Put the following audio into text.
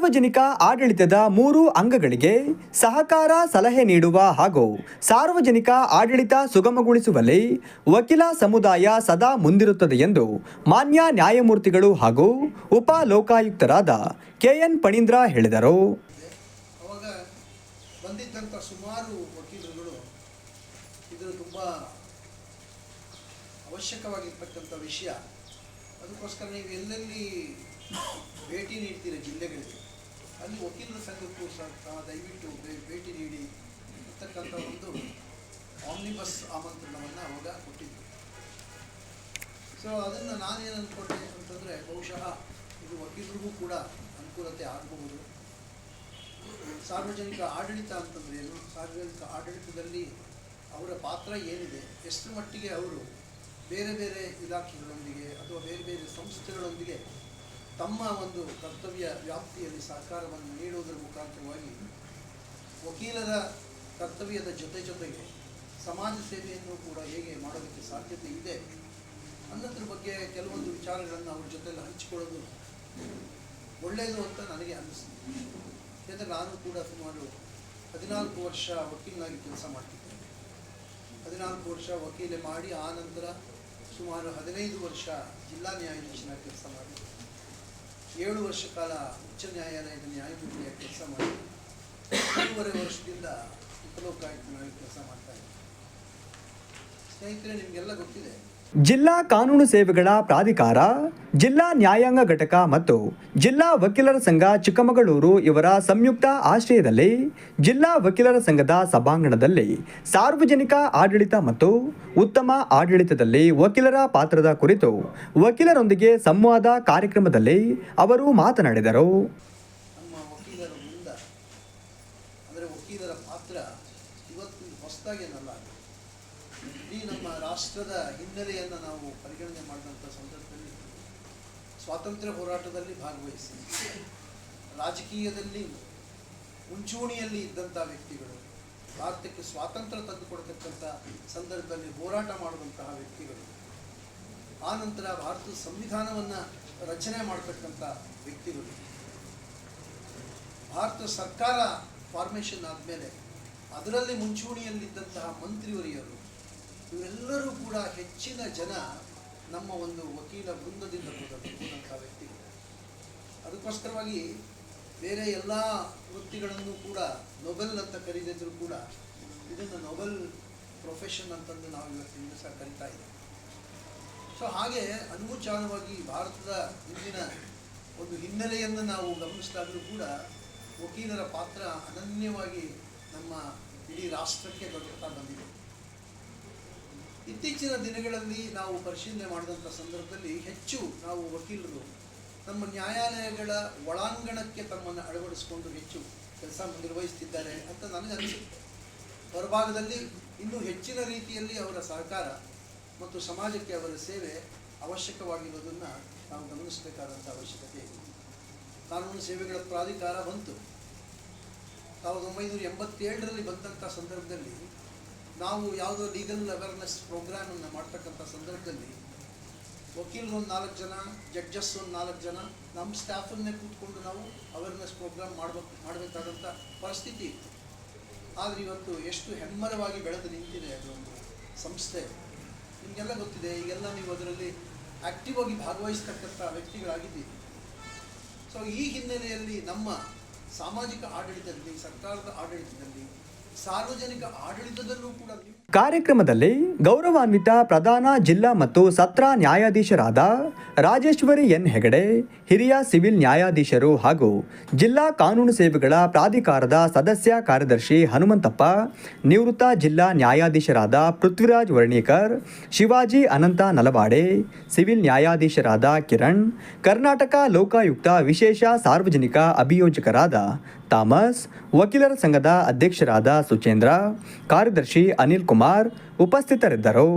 ಸಾರ್ವಜನಿಕ ಆಡಳಿತದ ಮೂರು ಅಂಗಗಳಿಗೆ ಸಹಕಾರ ಸಲಹೆ ನೀಡುವ ಹಾಗೂ ಸಾರ್ವಜನಿಕ ಆಡಳಿತ ಸುಗಮಗೊಳಿಸುವಲ್ಲಿ ವಕೀಲ ಸಮುದಾಯ ಸದಾ ಮುಂದಿರುತ್ತದೆ ಎಂದು ಮಾನ್ಯ ನ್ಯಾಯಮೂರ್ತಿಗಳು ಹಾಗೂ ಉಪ ಲೋಕಾಯುಕ್ತರಾದ ಕೆಎನ್ ಪಣೀಂದ್ರ ಹೇಳಿದರು. ಸುಮಾರು ವಕೀಲರುಗಳು ತುಂಬ ಅವಶ್ಯಕವಾಗಿರ್ತಕ್ಕಂಥ ವಿಷಯ. ಅದಕ್ಕೋಸ್ಕರ ನೀವು ಎಲ್ಲೆಲ್ಲಿ ಭೇಟಿ ನೀಡ್ತೀರ ಜಿಲ್ಲೆಗಳಿಗೆ? ವಕೀಲರ ಸಂಘಕ್ಕೂ ಸಹ ದಯವಿಟ್ಟು ಭೇಟಿ ನೀಡಿ ಅಂತಕ್ಕಂಥ ಒಂದು ಆಮ್ನಿಬಸ್ ಆಮಂತ್ರಣವನ್ನು ಅವಾಗ ಕೊಟ್ಟಿದ್ದರು ಸೊ ಅದನ್ನು ನಾನೇನು ಅಂದ್ಕೊಂಡೆ ಅಂತಂದರೆ ಬಹುಶಃ ಇದು ವಕೀಲರಿಗೂ ಕೂಡ ಅನುಕೂಲತೆ ಆಗಬಹುದು. ಸಾರ್ವಜನಿಕ ಆಡಳಿತ ಅಂತಂದ್ರೆ ಏನು? ಸಾರ್ವಜನಿಕ ಆಡಳಿತದಲ್ಲಿ ಅವರ ಪಾತ್ರ ಏನಿದೆ? ಎಷ್ಟು ಮಟ್ಟಿಗೆ ಅವರು ಬೇರೆ ಬೇರೆ ಇಲಾಖೆಗಳೊಂದಿಗೆ ಅಥವಾ ಬೇರೆ ಬೇರೆ ಸಂಸ್ಥೆಗಳೊಂದಿಗೆ ತಮ್ಮ ಒಂದು ಕರ್ತವ್ಯ ವ್ಯಾಪ್ತಿಯಲ್ಲಿ ಸಹಕಾರವನ್ನು ನೀಡುವುದರ ಮುಖಾಂತರವಾಗಿ ವಕೀಲರ ಕರ್ತವ್ಯದ ಜೊತೆ ಜೊತೆಗೆ ಸಮಾಜ ಸೇವೆಯನ್ನು ಕೂಡ ಹೇಗೆ ಮಾಡೋದಕ್ಕೆ ಸಾಧ್ಯತೆ ಇದೆ ಅನ್ನೋದ್ರ ಬಗ್ಗೆ ಕೆಲವೊಂದು ವಿಚಾರಗಳನ್ನು ಅವ್ರ ಜೊತೆಯಲ್ಲಿ ಹಂಚಿಕೊಳ್ಳೋದು ಒಳ್ಳೆಯದು ಅಂತ ನನಗೆ ಅನ್ನಿಸ್ತು ಯಾಕಂದರೆ ನಾನು ಕೂಡ ಸುಮಾರು ಹದಿನಾಲ್ಕು ವರ್ಷ ವಕೀಲನಾಗಿ ಕೆಲಸ ಮಾಡ್ತಿದ್ದೆ. ಹದಿನಾಲ್ಕು ವರ್ಷ ವಕೀಲೆ ಮಾಡಿ, ಆ ನಂತರ ಸುಮಾರು ಹದಿನೈದು ವರ್ಷ ಜಿಲ್ಲಾ ನ್ಯಾಯಾಧೀಶನಾಗಿ ಕೆಲಸ ಮಾಡಿ ಏಳು ವರ್ಷ ಕಾಲ ಉಚ್ಚ ನ್ಯಾಯಾಲಯದ ನ್ಯಾಯಮೂರ್ತಿಯಾಗಿ ಕೆಲಸ ಮಾಡಿ ಮೂರುವರೆ ವರ್ಷದಿಂದ ಉಪಲೋಕಾಯುಕ್ತನಾಗಿ ಕೆಲಸ ಮಾಡ್ತಾ ಇದ್ದೀನಿ. ಸ್ನೇಹಿತರೆ, ನಿಮಗೆಲ್ಲ ಗೊತ್ತಿದೆ ಜಿಲ್ಲಾ ಕಾನೂನು ಸೇವೆಗಳ ಪ್ರಾಧಿಕಾರ, ಜಿಲ್ಲಾ ನ್ಯಾಯಾಂಗ ಘಟಕ ಮತ್ತು ಜಿಲ್ಲಾ ವಕೀಲರ ಸಂಘ ಚಿಕ್ಕಮಗಳೂರು ಇವರ ಸಂಯುಕ್ತ ಆಶ್ರಯದಲ್ಲಿ ಜಿಲ್ಲಾ ವಕೀಲರ ಸಂಘದ ಸಭಾಂಗಣದಲ್ಲಿ ಸಾರ್ವಜನಿಕ ಆಡಳಿತ ಮತ್ತು ಉತ್ತಮ ಆಡಳಿತದಲ್ಲಿ ವಕೀಲರ ಪಾತ್ರದ ಕುರಿತು ವಕೀಲರೊಂದಿಗೆ ಸಂವಾದ ಕಾರ್ಯಕ್ರಮದಲ್ಲಿ ಅವರು ಮಾತನಾಡಿದರು. ವಕೀಲರ ಪಾತ್ರ ಇಡೀ ನಮ್ಮ ರಾಷ್ಟ್ರದ ಹಿನ್ನೆಲೆಯನ್ನು ನಾವು ಪರಿಗಣನೆ ಮಾಡಿದಂಥ ಸಂದರ್ಭದಲ್ಲಿ ಸ್ವಾತಂತ್ರ್ಯ ಹೋರಾಟದಲ್ಲಿ ಭಾಗವಹಿಸಿ, ರಾಜಕೀಯದಲ್ಲಿ ಮುಂಚೂಣಿಯಲ್ಲಿ ಇದ್ದಂಥ ವ್ಯಕ್ತಿಗಳು, ಭಾರತಕ್ಕೆ ಸ್ವಾತಂತ್ರ್ಯ ತಂದುಕೊಡ್ತಕ್ಕಂಥ ಸಂದರ್ಭದಲ್ಲಿ ಹೋರಾಟ ಮಾಡುವಂತಹ ವ್ಯಕ್ತಿಗಳು, ಆ ನಂತರ ಭಾರತದ ಸಂವಿಧಾನವನ್ನು ರಚನೆ ಮಾಡತಕ್ಕಂಥ ವ್ಯಕ್ತಿಗಳು. ಭಾರತ ಸರ್ಕಾರ ಫಾರ್ಮೇಷನ್ ಆದಮೇಲೆ ಅದರಲ್ಲಿ ಮುಂಚೂಣಿಯಲ್ಲಿದ್ದಂತಹ ಮಂತ್ರಿವರಿಯರು ಇವರೆಲ್ಲರೂ ಕೂಡ ಹೆಚ್ಚಿನ ಜನ ನಮ್ಮ ಒಂದು ವಕೀಲ ವೃಂದದಿಂದ ಕೂಡಂತಹ ವ್ಯಕ್ತಿಗಳು. ಅದಕ್ಕೋಸ್ಕರವಾಗಿ ಬೇರೆ ಎಲ್ಲ ವೃತ್ತಿಗಳನ್ನು ಕೂಡ ನೊಬೆಲ್ ಅಂತ ಕರೀದಿದ್ರು ಕೂಡ ಇದನ್ನು ನೊಬೆಲ್ ಪ್ರೊಫೆಷನ್ ಅಂತಂದು ನಾವು ಇವತ್ತಿನ ಸಹ ಕರಿತಾ ಇದ್ದೇವೆ. ಸೊ ಹಾಗೆ ಅನುಚಾರವಾಗಿ ಭಾರತದ ಇಂದಿನ ಒಂದು ಹಿನ್ನೆಲೆಯನ್ನು ನಾವು ಗಮನಿಸಿದಾಗಲೂ ಕೂಡ ವಕೀಲರ ಪಾತ್ರ ಅನನ್ಯವಾಗಿ ನಮ್ಮ ಇಡೀ ರಾಷ್ಟ್ರಕ್ಕೆ ದೊರಕುತ್ತಾ ಬಂದಿದೆ. ಇತ್ತೀಚಿನ ದಿನಗಳಲ್ಲಿ ನಾವು ಪರಿಶೀಲನೆ ಮಾಡಿದಂಥ ಸಂದರ್ಭದಲ್ಲಿ ಹೆಚ್ಚು ನಾವು ವಕೀಲರು ನಮ್ಮ ನ್ಯಾಯಾಲಯಗಳ ಒಳಾಂಗಣಕ್ಕೆ ತಮ್ಮನ್ನು ಅಳವಡಿಸಿಕೊಂಡು ಹೆಚ್ಚು ಕೆಲಸ ನಿರ್ವಹಿಸ್ತಿದ್ದಾರೆ ಅಂತ ನನಗೆ ಅನಿಸುತ್ತೆ. ಹೊರಭಾಗದಲ್ಲಿ ಇನ್ನೂ ಹೆಚ್ಚಿನ ರೀತಿಯಲ್ಲಿ ಅವರ ಸಹಕಾರ ಮತ್ತು ಸಮಾಜಕ್ಕೆ ಅವರ ಸೇವೆ ಅವಶ್ಯಕವಾಗಿರೋದನ್ನು ನಾವು ಗಮನಿಸಬೇಕಾದಂಥ ಅವಶ್ಯಕತೆ ಇದೆ. ಕಾನೂನು ಸೇವೆಗಳ ಪ್ರಾಧಿಕಾರ ಬಂತು. ಸಾವಿರದ ಒಂಬೈನೂರ ಎಂಬತ್ತೇಳರಲ್ಲಿ ಬಂದಂಥ ಸಂದರ್ಭದಲ್ಲಿ ನಾವು ಯಾವುದೋ ಲೀಗಲ್ ಅವೇರ್ನೆಸ್ ಪ್ರೋಗ್ರಾಮನ್ನು ಮಾಡ್ತಕ್ಕಂಥ ಸಂದರ್ಭದಲ್ಲಿ ವಕೀಲರು ಒಂದು ನಾಲ್ಕು ಜನ ಜಡ್ಜಸ್ ಒಂದು ನಾಲ್ಕು ಜನ ನಮ್ಮ ಸ್ಟಾಫನ್ನೇ ಕೂತ್ಕೊಂಡು ನಾವು ಅವೇರ್ನೆಸ್ ಪ್ರೋಗ್ರಾಮ್ ಮಾಡ್ಬೇಕು ಮಾಡಬೇಕಾದಂಥ ಪರಿಸ್ಥಿತಿ ಇತ್ತು. ಆದರೆ ಇವತ್ತು ಎಷ್ಟು ಹೆಮ್ಮರವಾಗಿ ಬೆಳೆದು ನಿಂತಿದೆ ಅದೊಂದು ಸಂಸ್ಥೆ. ನಿಮಗೆಲ್ಲ ಗೊತ್ತಿದೆ, ಈಗೆಲ್ಲ ನೀವು ಅದರಲ್ಲಿ ಆಕ್ಟಿವ್ ಆಗಿ ಭಾಗವಹಿಸ್ತಕ್ಕಂಥ ವ್ಯಕ್ತಿಗಳಾಗಿದ್ದೀರಿ. ಸೊ ಈ ಹಿನ್ನೆಲೆಯಲ್ಲಿ ನಮ್ಮ ಸಾಮಾಜಿಕ ಆಡಳಿತದಲ್ಲಿ, ಸರ್ಕಾರದ ಆಡಳಿತದಲ್ಲಿ ಸಾರ್ವಜನಿಕ ಆಡಳಿತದಲ್ಲೂ ಕೂಡ ಕಾರ್ಯಕ್ರಮದಲ್ಲಿ ಗೌರವಾನ್ವಿತ ಪ್ರಧಾನ ಜಿಲ್ಲಾ ಮತ್ತು ಸತ್ರ ನ್ಯಾಯಾಧೀಶರಾದ ರಾಜೇಶ್ವರಿ ಎನ್ ಹೆಗಡೆ, ಹಿರಿಯ ಸಿವಿಲ್ ನ್ಯಾಯಾಧೀಶರು ಹಾಗೂ ಜಿಲ್ಲಾ ಕಾನೂನು ಸೇವೆಗಳ ಪ್ರಾಧಿಕಾರದ ಸದಸ್ಯ ಕಾರ್ಯದರ್ಶಿ ಹನುಮಂತಪ್ಪ, ನಿವೃತ್ತ ಜಿಲ್ಲಾ ನ್ಯಾಯಾಧೀಶರಾದ ಪೃಥ್ವಿರಾಜ್ ವರ್ಣೀಕರ್, ಶಿವಾಜಿ ಅನಂತ ನಲವಾಡೆ, ಸಿವಿಲ್ ನ್ಯಾಯಾಧೀಶರಾದ ಕಿರಣ್, ಕರ್ನಾಟಕ ಲೋಕಾಯುಕ್ತ ವಿಶೇಷ ಸಾರ್ವಜನಿಕ ಅಭಿಯೋಜಕರಾದ ತಾಮಸ್, ವಕೀಲರ ಸಂಘದ ಅಧ್ಯಕ್ಷರಾದ ಸುಚೇಂದ್ರ, ಕಾರ್ಯದರ್ಶಿ ಅನಿಲ್ ಕುಮಾರ್ ಉಪಸ್ಥಿತರಿದ್ದರು